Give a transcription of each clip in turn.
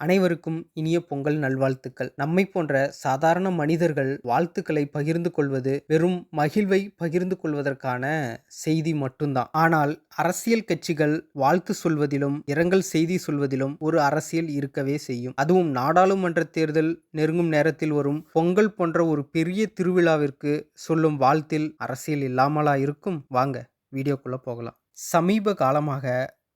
அனைவருக்கும் இனிய பொங்கல் நல்வாழ்த்துக்கள். நம்மை போன்ற சாதாரண மனிதர்கள் வாழ்த்துக்களை பகிர்ந்து கொள்வது வெறும் மகிழ்வை பகிர்ந்து கொள்வதற்கான செய்தி மட்டும்தான். ஆனால் அரசியல் கட்சிகள் வாழ்த்து சொல்வதிலும் இரங்கல் செய்தி சொல்வதிலும் ஒரு அரசியல் இருக்கவே செய்யும். அதுவும் நாடாளுமன்ற தேர்தல் நெருங்கும் நேரத்தில் வரும் பொங்கல் போன்ற ஒரு பெரிய திருவிழாவிற்கு சொல்லும் வாழ்த்தில் அரசியல் இல்லாமலா இருக்கும்? வாங்க வீடியோக்குள்ள போகலாம். சமீப காலமாக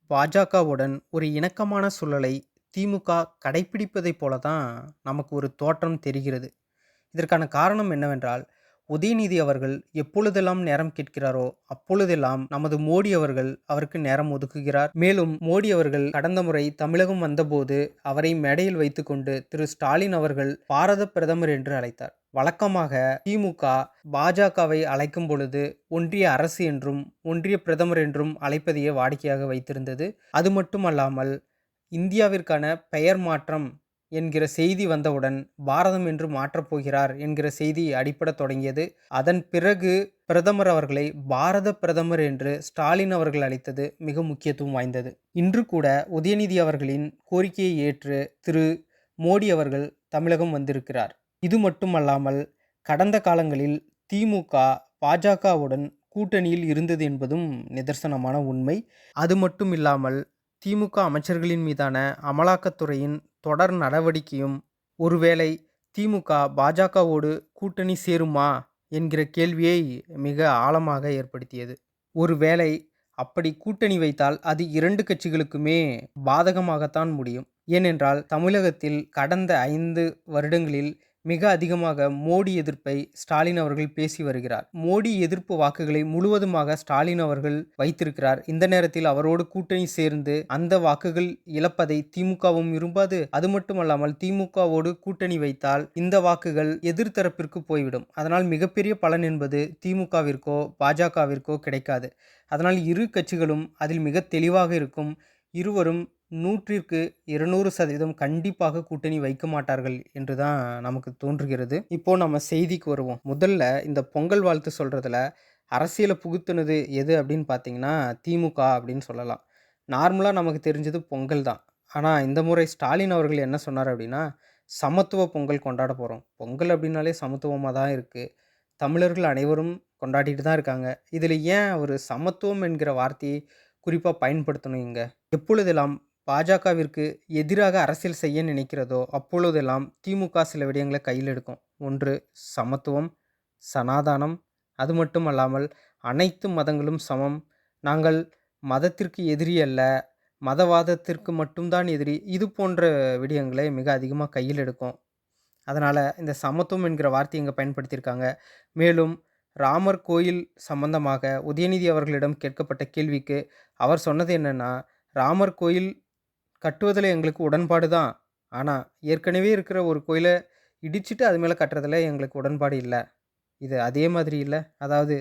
பாஜகவுடன் ஒரு இணக்கமான சூழலை திமுக கடைப்பிடிப்பதைப் போல தான் நமக்கு ஒரு தோற்றம் தெரிகிறது. இதற்கான காரணம் என்னவென்றால் உதயநிதி அவர்கள் எப்பொழுதெல்லாம் நேரம் கேட்கிறாரோ அப்பொழுதெல்லாம் நமது மோடி அவர்கள் அவருக்கு நேரம் ஒதுக்குகிறார். மேலும் மோடி அவர்கள் கடந்த முறை தமிழகம் வந்தபோது அவரை மேடையில் வைத்துக்கொண்டு திரு. ஸ்டாலின் அவர்கள் பாரத பிரதமர் என்று அழைத்தார். வழக்கமாக திமுக பாஜகவை அழைக்கும் பொழுது ஒன்றிய அரசு என்றும் ஒன்றிய பிரதமர் என்றும் அழைப்பதையே வாடிக்கையாக வைத்திருந்தது. அது மட்டுமல்லாமல் இந்தியாவிற்கான பெயர் மாற்றம் என்கிற செய்தி வந்தவுடன் பாரதம் என்று மாற்றப் போகிறார் என்கிற செய்தி அடிப்படத் தொடங்கியது. அதன் பிறகு பிரதமர் அவர்களை பாரத பிரதமர் என்று ஸ்டாலின் அவர்கள் அளித்தது மிக முக்கியத்துவம் வாய்ந்தது. இன்று கூட உதயநிதி அவர்களின் கோரிக்கையை ஏற்று திரு. மோடி அவர்கள் தமிழகம் வந்திருக்கிறார். இது மட்டுமல்லாமல் கடந்த காலங்களில் திமுக பாஜகவுடன் கூட்டணியில் இருந்தது என்பதும் நிதர்சனமான உண்மை. அது மட்டும் இல்லாமல் திமுக அமைச்சர்களின் மீதான அமலாக்கத்துறையின் தொடர் நடவடிக்கையும் ஒருவேளை திமுக பாஜகவோடு கூட்டணி சேருமா என்கிற கேள்வியை மிக ஆழமாக ஏற்படுத்தியது. ஒருவேளை அப்படி கூட்டணி வைத்தால் அது இரண்டு கட்சிகளுக்குமே பாதகமாகத்தான் முடியும். ஏனென்றால் தமிழகத்தில் கடந்த ஐந்து வருடங்களில் மிக அதிகமாக மோடி எதிர்ப்பை ஸ்டாலின் அவர்கள் பேசி வருகிறார். மோடி எதிர்ப்பு வாக்குகளை முழுவதுமாக ஸ்டாலின் அவர்கள் வைத்திருக்கிறார். இந்த நேரத்தில் அவரோடு கூட்டணி சேர்ந்து அந்த வாக்குகள் இழப்பதை திமுகவும் விரும்பாது. அது மட்டுமல்லாமல் திமுகவோடு கூட்டணி வைத்தால் இந்த வாக்குகள் எதிர்த்தரப்பிற்கு போய்விடும். அதனால் மிகப்பெரிய பலன் என்பது திமுகவிற்கோ பாஜகவிற்கோ கிடைக்காது. அதனால் இரு கட்சிகளும் அதில் மிக தெளிவாக இருக்கும். இருவரும் நூற்றிற்கு இருநூறு சதவீதம் கண்டிப்பாக கூட்டணி வைக்க மாட்டார்கள் என்று தான் நமக்கு தோன்றுகிறது. இப்போ நம்ம செய்திக்கு வருவோம். முதல்ல இந்த பொங்கல் வாழ்த்து சொல்கிறதுல அரசியலை புகுத்துனது எது அப்படின்னு பார்த்தீங்கன்னா திமுக அப்படின்னு சொல்லலாம். நார்மலாக நமக்கு தெரிஞ்சது பொங்கல் தான். ஆனால் இந்த முறை ஸ்டாலின் அவர்கள் என்ன சொன்னார் அப்படின்னா சமத்துவ பொங்கல் கொண்டாட போகிறோம் பொங்கல் அப்படின்னாலே சமத்துவமாக தான் இருக்குது தமிழர்கள் அனைவரும் கொண்டாடிட்டு தான் இருக்காங்க. இதில் ஏன் ஒரு சமத்துவம் என்கிற வார்த்தையை குறிப்பாக பயன்படுத்தணும் இங்கே. எப்பொழுதெல்லாம் பாஜகவிற்கு எதிராக அரசியல் செய்ய நினைக்கிறதோ அப்பொழுதெல்லாம் திமுக சில விடயங்களை கையில் எடுக்கும். ஒன்று சமத்துவம் சனாதானம். அது மட்டும் அல்லாமல் அனைத்து மதங்களும் சமம். நாங்கள் மதத்திற்கு எதிரி அல்ல மதவாதத்திற்கு மட்டும்தான் எதிரி. இது போன்ற விடயங்களை மிக அதிகமாக கையில் எடுக்கும். அதனால் இந்த சமத்துவம் என்கிற வார்த்தை இங்கே பயன்படுத்தியிருக்காங்க. மேலும் ராமர் கோயில் சம்பந்தமாக உதயநிதி அவர்களிடம் கேட்கப்பட்ட கேள்விக்கு அவர் சொன்னது என்னென்னா ராமர் கோயில் கட்டுவதில் எங்களுக்கு உடன்பாடு தான். ஆனால் ஏற்கனவே இருக்கிற ஒரு கோயிலை இடிச்சிட்டு அது மேலே கட்டுறதுல எங்களுக்கு உடன்பாடு இல்லை. இது அதே மாதிரி இல்லை. அதாவது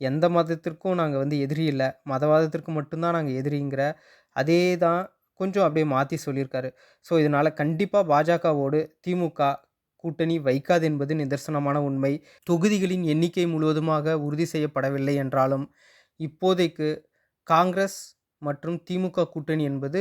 எந்த மதத்திற்கும் நாங்கள் வந்து எதிரி இல்லை. மதவாதத்திற்கு மட்டும்தான் நாங்கள் எதிரிங்கிற அதே தான் கொஞ்சம் அப்படியே மாற்றி சொல்லியிருக்காரு. ஸோ இதனால் கண்டிப்பாக பாஜகவோடு திமுக கூட்டணி வைக்காது என்பது நிதர்சனமான உண்மை. தொகுதிகளின் எண்ணிக்கை முழுவதுமாக உறுதி செய்யப்படவில்லை என்றாலும் இப்போதைக்கு காங்கிரஸ் மற்றும் திமுக கூட்டணி என்பது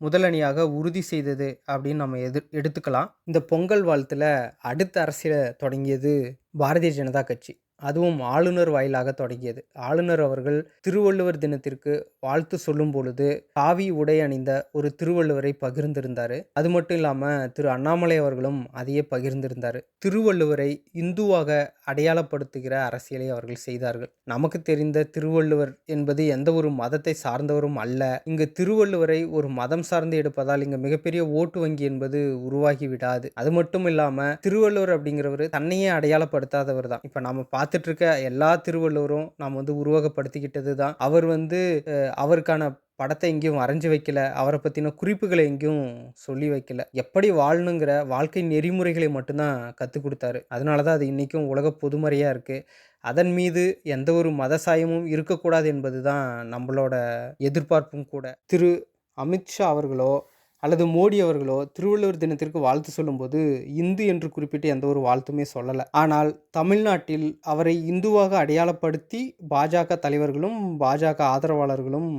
முதலணியாக உறுதி செய்தது அப்படின்னு நம்ம எது எடுத்துக்கலாம். இந்த பொங்கல் வாழ்த்தில் அடுத்த அரசியலை தொடங்கியது பாரதிய ஜனதா கட்சி. அதுவும் ஆளுநர் வாயிலாக தொடங்கியது. ஆளுநர் அவர்கள் திருவள்ளுவர் தினத்திற்கு வாழ்த்து சொல்லும் பொழுது காவி உடை அணிந்த ஒரு திருவள்ளுவரை பகிர்ந்திருந்தார். அது மட்டும் இல்லாமல் திரு அண்ணாமலை அவர்களும் அதையே பகிர்ந்திருந்தார். திருவள்ளுவரை இந்துவாக அடையாளப்படுத்துகிற அரசியலை அவர்கள் செய்தார்கள். நமக்கு தெரிந்த திருவள்ளுவர் என்பது எந்த ஒரு மதத்தை சார்ந்தவரும் அல்ல. இங்கு திருவள்ளுவரை ஒரு மதம் சார்ந்து எடுப்பதால் இங்கு மிகப்பெரிய ஓட்டு வங்கி என்பது உருவாகி விடாது அது மட்டும் இல்லாமல் திருவள்ளுவர் அப்படிங்கிறவர் தன்னையே அடையாளப்படுத்தாதவர் தான் இப்போ நம்ம பார்த்து பார்த்துட்ருக்க எல்லா திருவள்ளுவரும் நாம் வந்து உருவகப்படுத்திக்கிட்டது தான் அவர் வந்து அவருக்கான படத்தை எங்கேயும் வரைஞ்சி வைக்கல. அவரை பற்றின குறிப்புகளை எங்கேயும் சொல்லி வைக்கல. எப்படி வாழணுங்கிற வாழ்க்கை நெறிமுறைகளை மட்டும்தான் கற்றுக் கொடுத்தாரு. அதனால தான் அது இன்றைக்கும் உலக பொதுமறையாக இருக்குது அதன் மீது எந்த ஒரு மத சாயமும் இருக்கக்கூடாது என்பது தான் நம்மளோட எதிர்பார்ப்பும் கூட. திரு அமித்ஷா அவர்களோ அல்லது மோடி அவர்களோ திருவள்ளுவர் தினத்திற்கு வாழ்த்து சொல்லும்போது இந்து என்று குறிப்பிட்டு எந்த ஒரு வாழ்த்துமே சொல்லலை. ஆனால் தமிழ்நாட்டில் அவரை இந்துவாக அடையாளப்படுத்தி பாஜக தலைவர்களும் பாஜக ஆதரவாளர்களும்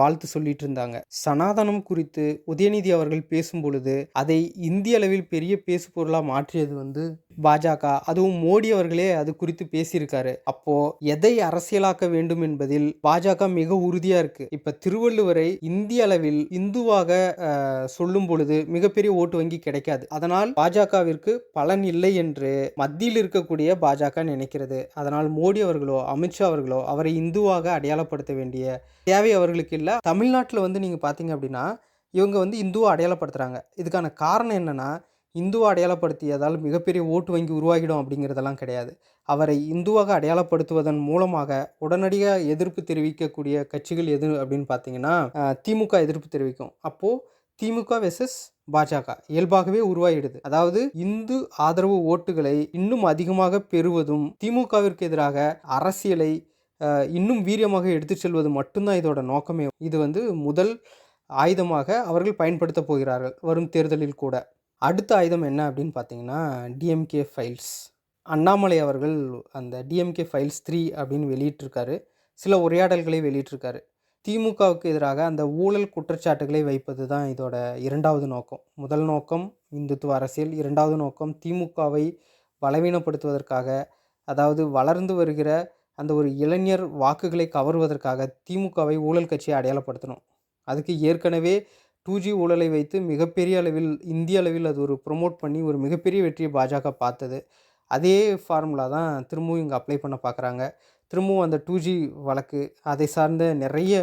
வாழ்த்து சொல்லிட்டு இருந்தாங்க. சனாதனம் குறித்து உதயநிதி அவர்கள் பேசும் பொழுது அதை இந்திய அளவில் பெரிய பேசு பொருளாக மாற்றியது வந்து பாஜக. அதுவும் மோடி அவர்களே அது குறித்து பேசியிருக்காரு. அப்போ எதை அரசியலாக்க வேண்டும் என்பதில் பாஜக மிக உறுதியா இருக்கு. இப்ப திருவள்ளுவரை இந்திய அளவில் இந்துவாக சொல்லும் பொழுது மிகப்பெரிய ஓட்டு வங்கி கிடைக்காது. அதனால் பாஜகவிற்கு பலன் இல்லை என்று மத்தியில் இருக்கக்கூடிய பாஜக நினைக்கிறது. அதனால் மோடி அவர்களோ அமித்ஷா அவர்களோ அவரை இந்துவாக அடையாளப்படுத்த வேண்டிய தேவை அவர்களுக்கு இல்லை. தமிழ்நாட்டில் வந்து நீங்கள் பார்த்தீங்க அப்படின்னா இவங்க வந்து இந்துவை அடையாளப்படுத்துகிறாங்க இதுக்கான காரணம் என்னென்னா இந்துவை அடையாளப்படுத்தியதால் மிகப்பெரிய ஓட்டு வங்கி உருவாகிடும் அப்படிங்கிறதெல்லாம் கிடையாது. அவரை இந்துவாக அடையாளப்படுத்துவதன் மூலமாக உடனடியாக எதிர்ப்பு தெரிவிக்கக்கூடிய கட்சிகள் எது அப்படின்னு பார்த்தீங்கன்னா திமுக எதிர்ப்பு தெரிவிக்கும். அப்போது திமுக வெர்சஸ் பாஜக இயல்பாகவே உருவாகிடுது. அதாவது இந்து ஆதரவு ஓட்டுகளை இன்னும் அதிகமாக பெறுவதும் திமுகவிற்கு எதிராக அரசியலை இன்னும் வீரியமாக எடுத்துச் செல்வது மட்டும்தான் இதோட நோக்கமே. இது வந்து முதல் ஆயுதமாக அவர்கள் பயன்படுத்தப் போகிறார்கள் வரும் தேர்தலில் கூட. அடுத்த ஆயுதம் என்ன அப்படின்னு பார்த்தீங்கன்னா டிஎம்கே ஃபைல்ஸ் அண்ணாமலை அவர்கள் அந்த டிஎம்கே ஃபைல்ஸ் த்ரீ அப்படின்னு வெளியிட்டிருக்காரு. சில உரையாடல்களை வெளியிட்டிருக்காரு. திமுகவுக்கு எதிராக அந்த ஊழல் குற்றச்சாட்டுகளை வைப்பது தான் இதோட இரண்டாவது நோக்கம். முதல் நோக்கம் இந்துத்துவ அரசியல் இரண்டாவது நோக்கம் திமுகவை பலவீனப்படுத்துவதற்காக அதாவது வளர்ந்து வருகிற அந்த ஒரு இளைஞர் வாக்குகளை கவருவதற்காக திமுகவை ஊழல் கட்சியை அடையாளப்படுத்தணும். அதுக்கு ஏற்கனவே டூ ஜி ஊழலை வைத்து மிகப்பெரிய அளவில் இந்திய அளவில் அது ஒரு ப்ரொமோட் பண்ணி ஒரு மிகப்பெரிய வெற்றியை பாஜக பார்த்தது. அதே ஃபார்முலா தான் திரும்பவும் இங்கே அப்ளை பண்ண பார்க்குறாங்க. திரும்பவும் அந்த டூ ஜி வழக்கு அதை சார்ந்த நிறைய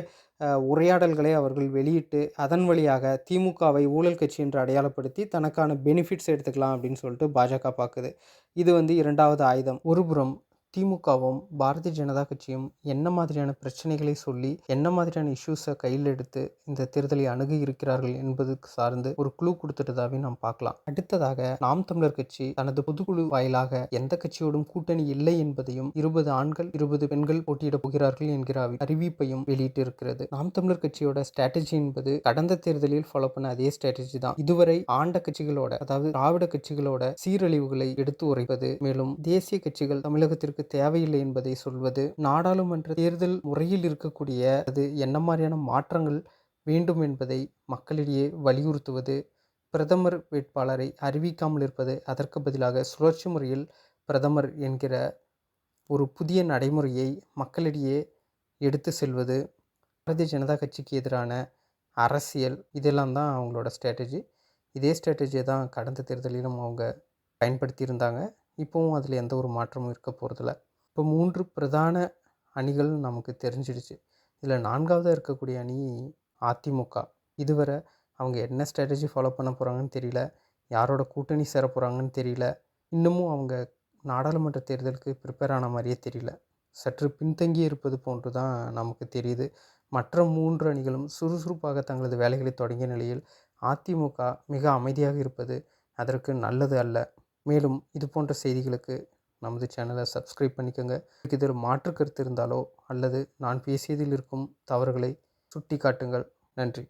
உரையாடல்களை அவர்கள் வெளியிட்டு அதன் வழியாக திமுகவை ஊழல் கட்சி என்று அடையாளப்படுத்தி தனக்கான பெனிஃபிட்ஸ் எடுத்துக்கலாம் அப்படின்னு சொல்லிட்டு பாஜக பார்க்குது. இது வந்து இரண்டாவது ஆயுதம். ஒருபுறம் திமுகவும் பாரதிய ஜனதா கட்சியும் என்ன மாதிரியான பிரச்சனைகளை சொல்லி என்ன மாதிரியான இஷ்யூஸை கையில் எடுத்து இந்த தேர்தலை அணுகி இருக்கிறார்கள் என்பதுக்கு சார்ந்து ஒரு குழு கொடுத்துட்டதாவே நாம் பார்க்கலாம். அடுத்ததாக நாம் தமிழர் கட்சி தனது பொதுக்குழு வாயிலாக எந்த கட்சியோடும் கூட்டணி இல்லை என்பதையும் இருபது ஆண்கள் இருபது பெண்கள் போட்டியிடப் போகிறார்கள் என்கிற அறிவிப்பையும் வெளியிட்டிருக்கிறது. நாம் தமிழர் கட்சியோட ஸ்ட்ராட்டஜி என்பது கடந்த தேர்தலில் ஃபாலோ பண்ண அதே ஸ்ட்ராட்டஜி தான். இதுவரை ஆண்ட கட்சிகளோட அதாவது திராவிட கட்சிகளோட சீரழிவுகளை எடுத்து உரைப்பது மேலும் தேசிய கட்சிகள் தமிழகத்திற்கு தேவையில்லை என்பதை சொல்வது நாடாளுமன்ற தேர்தல் முறையில் இருக்கக்கூடிய அது என்ன மாதிரியான மாற்றங்கள் வேண்டும் என்பதை மக்களிடையே வலியுறுத்துவது பிரதமர் வேட்பாளரை அறிவிக்காமல் இருப்பது அதற்கு பதிலாக சுழற்சி முறையில் பிரதமர் என்கிற ஒரு புதிய நடைமுறையை மக்களிடையே எடுத்து செல்வது பாரதிய ஜனதா கட்சிக்கு எதிரான அரசியல் இதெல்லாம் தான் அவங்களோட ஸ்ட்ராட்டஜி இதே ஸ்ட்ராட்டஜியை தான் கடந்த தேர்தலிலும் அவங்க பயன்படுத்தியிருந்தாங்க. இப்போவும் அதில் எந்த ஒரு மாற்றமும் இருக்க போகிறதில்ல இப்போ மூன்று பிரதான அணிகள் நமக்கு தெரிஞ்சிடுச்சு. இதில் நான்காவதாக இருக்கக்கூடிய அணி அதிமுக. இதுவரை அவங்க என்ன ஸ்ட்ராட்டஜி ஃபாலோ பண்ண போகிறாங்கன்னு தெரியல. யாரோட கூட்டணி சேர போகிறாங்கன்னு தெரியல. இன்னமும் அவங்க நாடாளுமன்ற தேர்தலுக்கு ப்ரிப்பேர் ஆன மாதிரியே தெரியல. சற்று பின்தங்கி இருப்பது போன்று தான் நமக்கு தெரியுது. மற்ற மூன்று அணிகளும் சுறுசுறுப்பாக தங்களது வேலைகளை தொடங்கிய நிலையில் அதிமுக மிக அமைதியாக இருப்பது அதற்கு நல்லது அல்ல. மேலும் இது போன்ற செய்திகளுக்கு நமது சேனலை சப்ஸ்கிரைப் பண்ணிக்கோங்க. இதில் மாற்று கருத்து இருந்தாலோ அல்லது நான் பேசியதில் இருக்கும் தவறுகளை சுட்டி காட்டுங்கள் நன்றி.